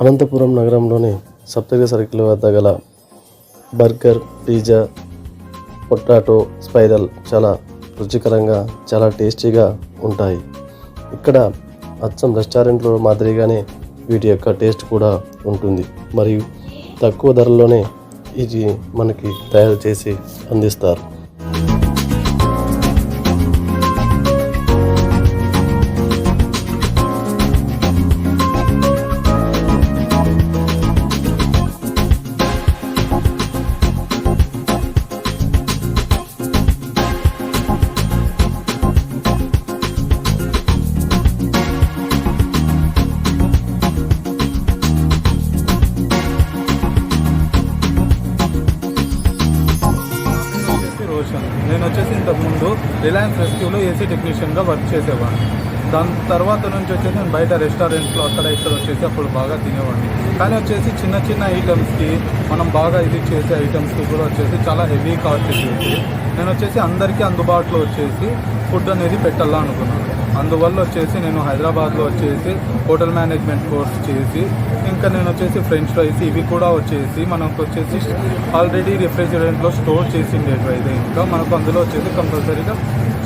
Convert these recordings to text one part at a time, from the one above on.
అనంతపురం నగరంలోని సప్తగిరి సర్కిల్ వద్ద గల బర్గర్ పిజ్జా పొటాటో స్పైరల్ చాలా రుచికరంగా చాలా టేస్టీగా ఉంటాయి. ఇక్కడ అచ్చం రెస్టారెంట్లో మాదిరిగానే వీటి యొక్క టేస్ట్ కూడా ఉంటుంది. మరియు తక్కువ ధరలోనే ఇది మనకి తయారు చేసి అందిస్తారు. నేను వచ్చేసి ఇంతకుముందు రిలయన్స్ రెస్క్యూలో ఏసీ టెక్నీషియన్గా వర్క్ చేసేవాడిని. దాని తర్వాత నుంచి వచ్చేసి నేను బయట రెస్టారెంట్లో అక్కడ ఇక్కడ వచ్చేసి అప్పుడు బాగా తినేవాడిని. కానీ వచ్చేసి చిన్న చిన్న ఐటమ్స్కి మనం బాగా ఇది చేసే ఐటమ్స్కి కూడా వచ్చేసి చాలా హెవీ కాస్ట్ చేసి నేను వచ్చేసి అందరికీ అందుబాటులో వచ్చేసి ఫుడ్ అనేది పెట్టాలా అనుకున్నాను. అందువల్ల వచ్చేసి నేను హైదరాబాద్లో వచ్చేసి హోటల్ మేనేజ్మెంట్ కోర్స్ చేసి ఇంకా నేను వచ్చేసి ఫ్రెంచ్ ఫ్రైస్ ఇవి కూడా వచ్చేసి మనకు వచ్చేసి ఆల్రెడీ రిఫ్రిజిరెంట్లో స్టోర్ చేసి అయితే ఇంకా. మనకు అందులో వచ్చేసి కంపల్సరీగా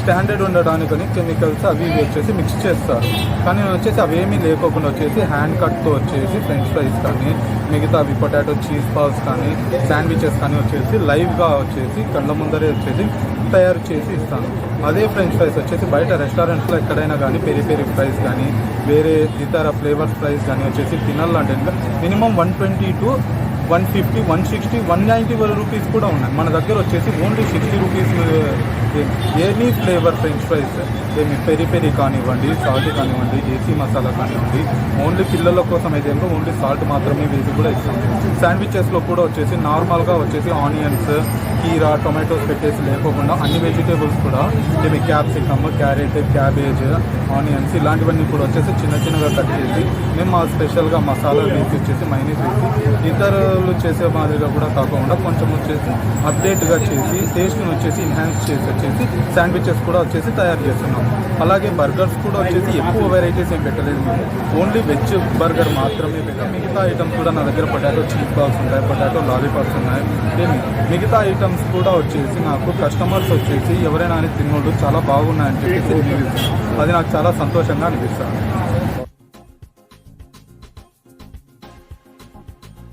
స్టాండర్డ్ ఉండడానికని కెమికల్స్ అవి ఇవి వచ్చేసి మిక్స్ చేస్తారు. కానీ నేను వచ్చేసి అవేమీ లేకోకుండా వచ్చేసి హ్యాండ్ కట్తో వచ్చేసి ఫ్రెంచ్ ఫ్రైస్ కానీ మిగతా అవి పొటాటో చీజ్ పాల్స్ కానీ శాండ్విచెస్ కానీ వచ్చేసి లైవ్గా వచ్చేసి కళ్ళ ముందరే వచ్చేసి తయారు చేసి ఇస్తాను. అదే ఫ్రెంచ్ ఫ్రైస్ వచ్చేసి బయట రెస్టారెంట్స్లో ఎక్కడైనా కానీ పెరి పెరి ప్రైస్ కానీ వేరే ఇతర ఫ్లేవర్స్ ప్రైస్ కానీ వచ్చేసి తినాలంటే minimum one twenty two one fifty one sixty one ninety rupees కూడా ఉన్నాయి. మన దగ్గర వచ్చేసి only sixty rupees any flavour French fries ఏమి పెరి పెరి కానివ్వండి సాల్ట్ కానివ్వండి ఏసీ మసాలా కానివ్వండి ఓన్లీ పిల్లల కోసం అయితే ఓన్లీ సాల్ట్ మాత్రమే వేసి కూడా ఇస్తాం. శాండ్విచెస్లో కూడా వచ్చేసి నార్మల్గా వచ్చేసి ఆనియన్స్ కీరా టొమాటోస్ పెట్టేసి లేకోకుండా అన్ని వెజిటేబుల్స్ కూడా ఏమి క్యాప్సికమ్ క్యారెట్ క్యాబేజ్ ఆనియన్స్ ఇలాంటివన్నీ కూడా వచ్చేసి చిన్న చిన్నగా కట్ చేసి మేము మా స్పెషల్గా మసాలా వేసి వచ్చేసి మైనీస్ వేసి ఇతరులు చేసే మాదిరిగా కూడా కాకుండా కొంచెం వచ్చేసి అప్డేట్గా చేసి టేస్ట్ని వచ్చేసి ఎన్హాన్స్ చేసి వచ్చేసి శాండ్విచెస్ కూడా వచ్చేసి తయారు చేస్తున్నాం. అలాగే బర్గర్స్ కూడా వచ్చేసి ఎక్కువ వెరైటీస్ ఏం పెట్టలేదు మేము. ఓన్లీ వెజ్ బర్గర్ మాత్రమే పెట్టాం. మిగతా ఐటమ్స్ కూడా నా దగ్గర పొటాటో చీజ్ బాల్స్ ఉంటాయి పొటాటో లాలీపాప్స్ ఉన్నాయి. ఏమి మిగతా ఐటమ్స్ కూడా వచ్చేసి నాకు కస్టమర్స్ వచ్చేసి ఎవరైనా అని తిన్నోళ్ళు చాలా బాగున్నాయని చెప్పేసి అది నాకు చాలా సంతోషంగా అనిపిస్తుంది.